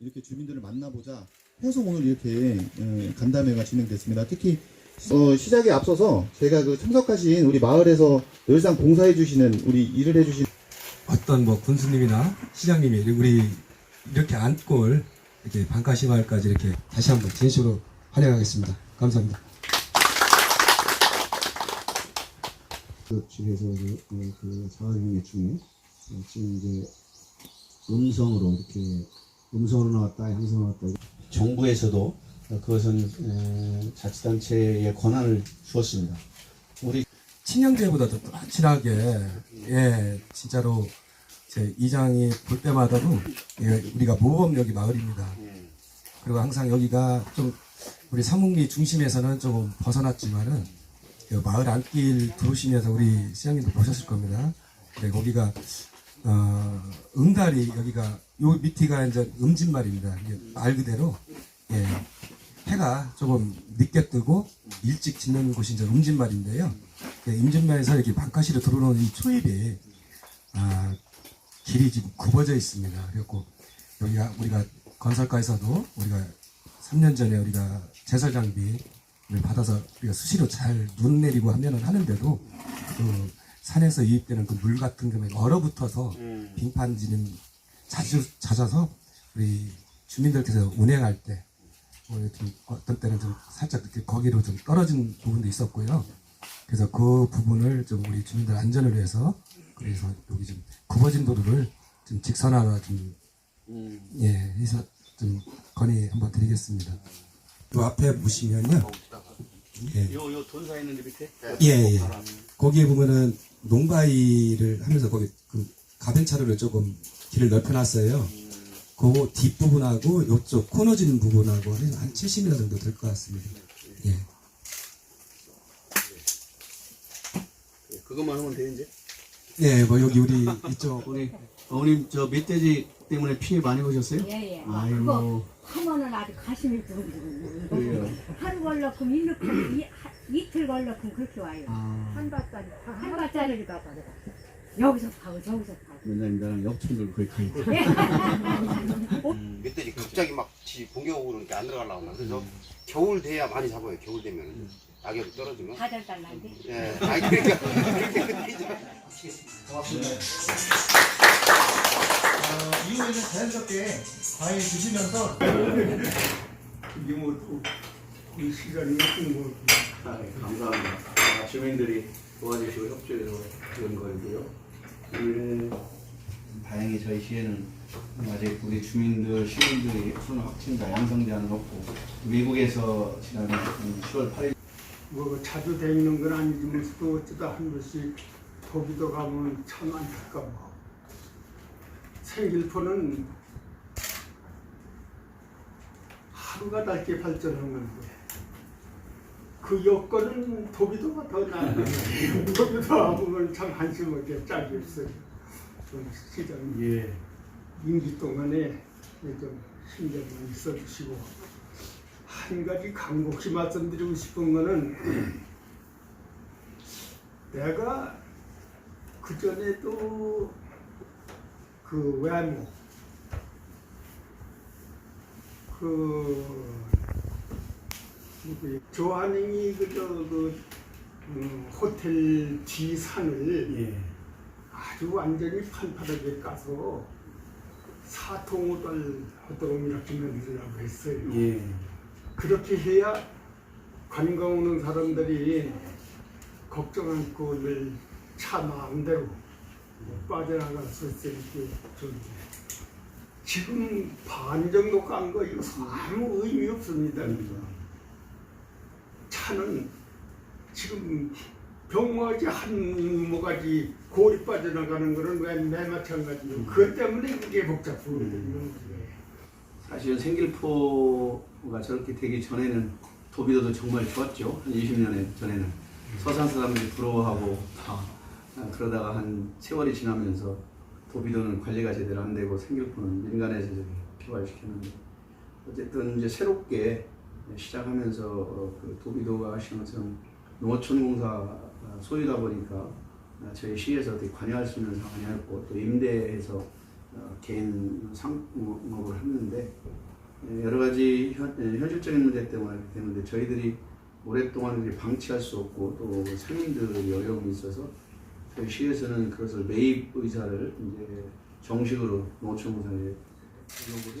이렇게 주민들을 만나보자 해서 오늘 이렇게 예, 간담회가 진행됐습니다. 특히 어, 시작에 앞서서 제가 그 참석하신 우리 마을에서 늘상 봉사해 주시는 우리 일을 해 주신 어떤 뭐 군수님이나 시장님이 우리 이렇게 안골 이렇게 반가시 마을까지 이렇게 다시 한번 진심으로 환영하겠습니다. 감사합니다. 그 측에서 그, 그, 그 사회경의 중에 어, 지금 이제 음성으로 이렇게 음성으로 나왔다, 양성으로 나왔다. 정부에서도 그것은 에, 자치단체의 권한을 주었습니다. 우리 친형제보다도 더 친하게 예 진짜로 제 이장이 볼 때마다도 예, 우리가 모범 여기 마을입니다. 그리고 항상 여기가 좀 우리 삼국리 중심에서는 조금 벗어났지만은 그 마을 안길 들어오시면서 우리 시장님도 보셨을 겁니다. 네, 거기가 어, 응달이 여기가 요 밑이가 이제 음진말입니다. 말 그대로 예, 해가 조금 늦게 뜨고 일찍 짓는 곳이 이제 음진말인데요. 예, 임진말에서 이렇게 반가시로 들어오는 이 초입이 아, 길이 지금 굽어져 있습니다. 그래갖고 여기가 우리가 건설가에서도 우리가 3년 전에 우리가 제설 장비를 받아서 우리가 수시로 잘 눈 내리고 하면은 하는데도 그 산에서 유입되는 그 물 같은 거에 얼어붙어서 빙판 지는 자주 잦아서 우리 주민들께서 운행할 때 뭐 좀 어떤 때는 좀 살짝 이렇게 거기로 좀 떨어진 부분도 있었고요. 그래서 그 부분을 좀 우리 주민들 안전을 위해서 그래서 여기 좀 굽어진 도로를 좀 직선화로 좀 예, 해서 좀 건의 한번 드리겠습니다. 요 앞에 보시면요. 예. 요, 요 돈사 있는 데 밑에? 예, 예. 거기에 보면은 농바위를 하면서 거기 그 가변 차로를 조금 길을 넓혀놨어요. 그 뒷부분하고 이쪽 코너진 부분하고 한 70m 정도 될 것 같습니다. 예. 그것만 하면 돼, 이제. 예, 뭐 여기 우리 이쪽 우리, 어머님, 저 멧돼지 때문에 피해 많이 보셨어요? 예예. 아이고. 그거 하면은 아주 가슴이 두근두근. 그래요. 하루 걸러큼 일로 이, 하- 이틀 걸러큼 그렇게 와요. 아, 한 발짜리 한 발짜리를 갖다 내가 여기서 파고 저기서 파 고. 원장님, 나랑 역촌들 거의 가 있다. 멧돼지 갑자기 막 지 공격 오고 그러니까 안 들어가려고 막 그래서 겨울 돼야 많이 잡아요 겨울 되면 낙엽이 떨어지면 다들 달란데. 예 아니 그러니까 그렇게 그때 이제 어, 이후에는 자연스럽게 과일 드시면서 이게 뭐 이 시간이 뭐 아, 네, 감사합니다. 아, 주민들이 도와주시고 협조해서 그런 거고요. 오늘 다행히 저희 시에는 아직 우리 주민들, 시민들이 코로나 확진자 양성자는 없고 미국에서 지난 10월 8일 뭐 자주 다니는 건 아니지만서도 어쩌다 한 번씩 도비도 가면 참 안타까워. 생길포는 하루가 닳게 발전하는데 그 여건은 도비도가 더 나은데 도비도 아보면 참 한심하게 짝이 없어요. 좀 시장 예. 임기 동안에 좀 신경 많이 써주시고 한 가지 간곡히 말씀드리고 싶은 거는 내가 그 전에도 그 외모 그 누구야 조한행이 그저 그 음, 호텔 뒤 산을 예. 아주 완전히 판파하게 까서 하도록 이렇게 만들려고 했어요. 예. 그렇게 해야 관광 오는 사람들이 걱정 않고 늘차 마음대로 빠져나갈 수 있게 좀 지금 반 정도 깐 거 이거 아무 의미 없습니다. 차는 지금 병모가지 한 모가지 골이 빠져나가는 거는 왜매 마찬가지예요. 그것 때문에 그게 복잡하거든요. 사실은 생길포가 저렇게 되기 전에는 도비도도 정말 좋았죠. 한 20년 전에는 서산 사람들이 부러워하고 다 아, 그러다가 한 세월이 지나면서 도비도는 관리가 제대로 안 되고 생길포는 민간에서 개발시켰는데 어쨌든 이제 새롭게 시작하면서 어, 그 도비도가 아시는 것처럼 농어촌 공사 소유다 보니까 아, 저희 시에서 되게 관여할 수 있는 상황이었고 또 임대해서 어, 개인 상업을 했는데 예, 여러 가지 현, 예, 현실적인 문제 때문에 되는데 저희들이 오랫동안 방치할 수 없고 또 상인들이 어려움이 있어서 저희 시에서는 그것을 매입 의사를 이제 정식으로 노총무사에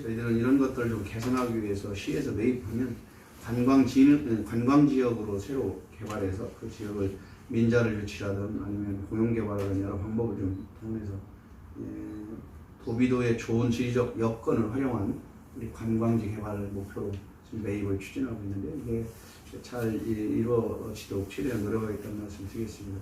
저희들은 이런 것들을 좀 개선하기 위해서 시에서 매입하면 관광 지 관광 지역으로 새로 개발해서 그 지역을 민자를 유치하든 아니면 공용 개발하든 여러 방법을 좀 통해서 예, 도비도의 좋은 지리적 여건을 활용한 우리 관광지 개발을 목표로 지금 매입을 추진하고 있는데 이게 잘 이- 이루어지도록 최대한 노력하겠다는 말씀 드리겠습니다.